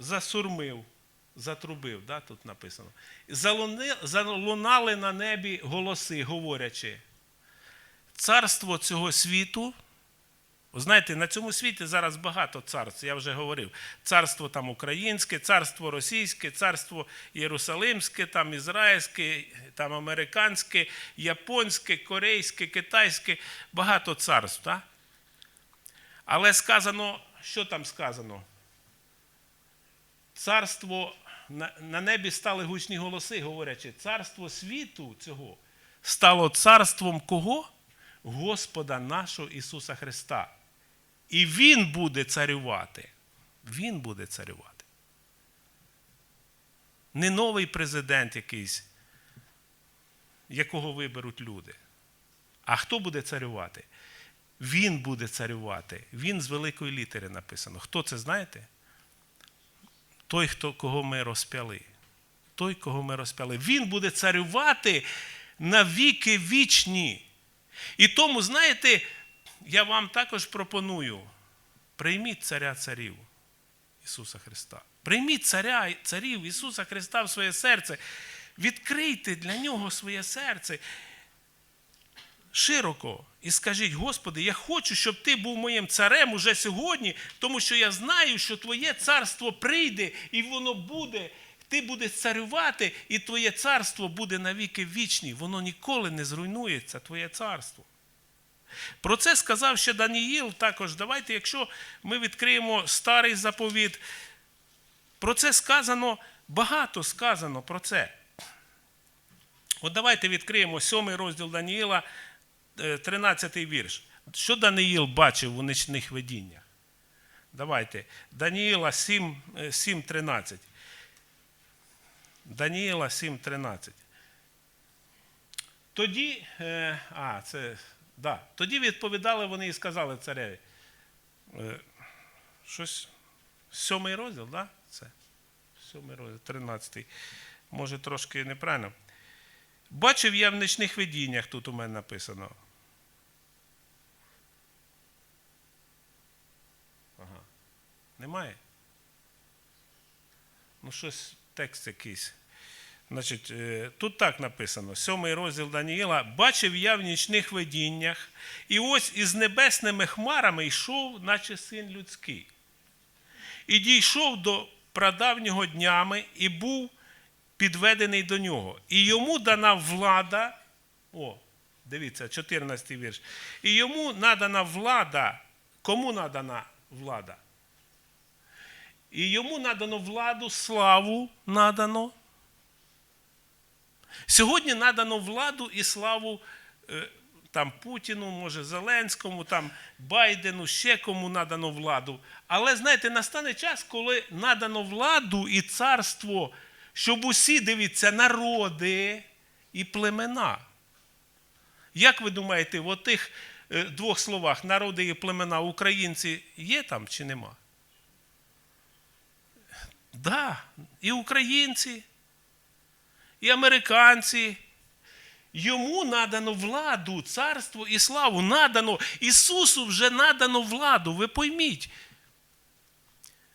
засурмив, затрубив, да, тут написано. Залунали на небі голоси, говорячи, царство цього світу. Знаєте, на цьому світі зараз багато царств, я вже говорив. Царство там українське, царство російське, царство Єрусалимське, там ізраїльське, там американське, японське, корейське, китайське, багато царств. Так? Але сказано, що там сказано? Царство на, небі стали гучні голоси, говорячи, царство світу цього стало царством кого? Господа нашого Ісуса Христа. І Він буде царювати. Він буде царювати. Не новий президент якийсь, якого виберуть люди. А хто буде царювати? Він буде царювати. Він з великої літери написано. Хто це знаєте? Той, хто, кого ми розп'яли. Той, кого ми розп'яли. Він буде царювати на віки вічні. І тому, знаєте, я вам також пропоную: прийміть царя царів Ісуса Христа. Прийміть царя царів Ісуса Христа в своє серце. Відкрийте для нього своє серце широко і скажіть, Господи, я хочу, щоб Ти був моїм царем уже сьогодні, тому що я знаю, що Твоє царство прийде і воно буде. Ти будеш царювати, і Твоє царство буде навіки вічні. Воно ніколи не зруйнується, Твоє царство. Про це сказав ще Даніїл також. Давайте, якщо ми відкриємо старий заповіт, про це сказано, багато сказано про це. От давайте відкриємо сьомий розділ Даніїла, 13 вірш. Що Даниїл бачив у нічних видіннях? Давайте. Даніїла 7, 7 13. Даніїла 7, 13. Тоді, е, а, це, да, тоді відповідали вони і сказали цареві. Е, щось, сьомий розділ, да? Це? Сьомий розділ, 13. Може, трошки неправильно. Бачив я в нічних видіннях, тут у мене написано. Немає? Ну, щось текст якийсь. Значить, е, тут так написано: сьомий розділ Даніїла. Бачив я в нічних видіннях, і ось із небесними хмарами йшов, наче син людський. І дійшов до прадавнього днями і був підведений до нього. І йому дана влада. О, дивіться, 14 вірш. І йому надана влада. Кому надана влада? І йому надано владу, славу надано. Сьогодні надано владу і славу е, там Путіну, може, Зеленському, там Байдену, ще кому надано владу. Але знаєте, настане час, коли надано владу і царство, щоб усі дивіться, народи і племена. Як ви думаєте, в тих е, двох словах народи і племена українці є там чи нема? Да, і українці, і американці. Йому надано владу, царство і славу. Надано. Ісусу вже надано владу. Ви пойміть.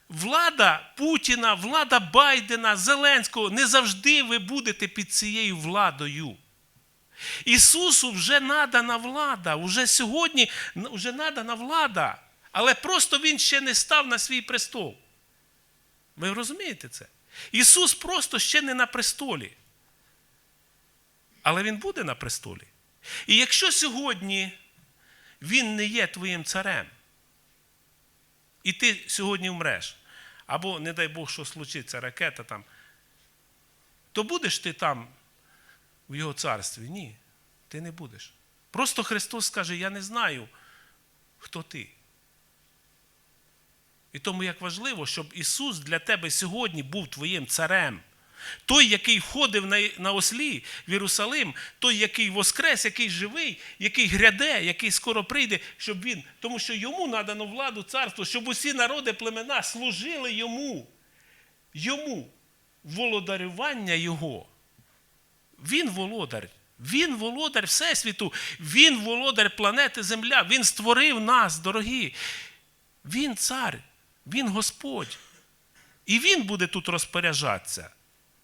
Влада Путіна, влада Байдена, Зеленського не завжди ви будете під цією владою. Ісусу вже надана влада. Уже сьогодні вже надана влада. Але просто Він ще не став на свій престол. Ви розумієте це? Ісус просто ще не на престолі. Але Він буде на престолі. І якщо сьогодні Він не є твоїм царем, і ти сьогодні вмреш, або, не дай Бог, що случиться, ракета там, то будеш ти там в Його царстві? Ні, ти не будеш. Просто Христос скаже: Я не знаю, хто ти. І тому як важливо, щоб Ісус для тебе сьогодні був твоїм царем. Той, який входив на, на ослі в Єрусалим, той, який воскрес, який живий, який гряде, який скоро прийде, щоб він, тому що йому надано владу царство, щоб усі народи племена служили йому, йому володарювання Його. Він володар. Він володар Всесвіту, Він володар планети Земля. Він створив нас, дорогі. Він цар, Він Господь. І він буде тут розпоряджатися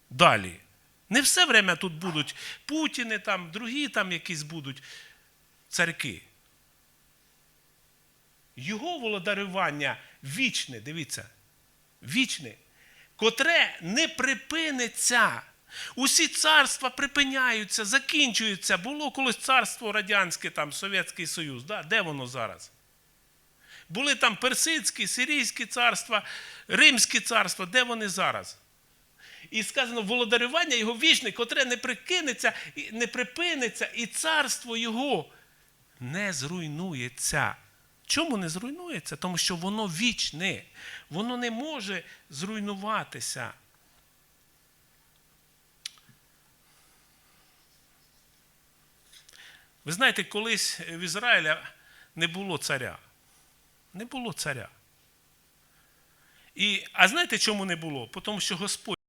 далі. Не все время тут будуть Путіни, там, другі там якісь будуть царки. Його володарювання вічне, дивіться, вічне, котре не припиниться. Усі царства припиняються, закінчуються. Було колись царство радянське, там, Совєтський Союз. Да? Де воно зараз? Були там персидські, сирійські царства, римські царства. Де вони зараз? І сказано, володарювання його вічне, котре не прикинеться, не припиниться, і царство його не зруйнується. Чому не зруйнується? Тому що воно вічне, воно не може зруйнуватися. Ви знаєте, колись в Ізраїля не було царя. Не було царя. І, а знаєте, чому не було? Тому що Господь.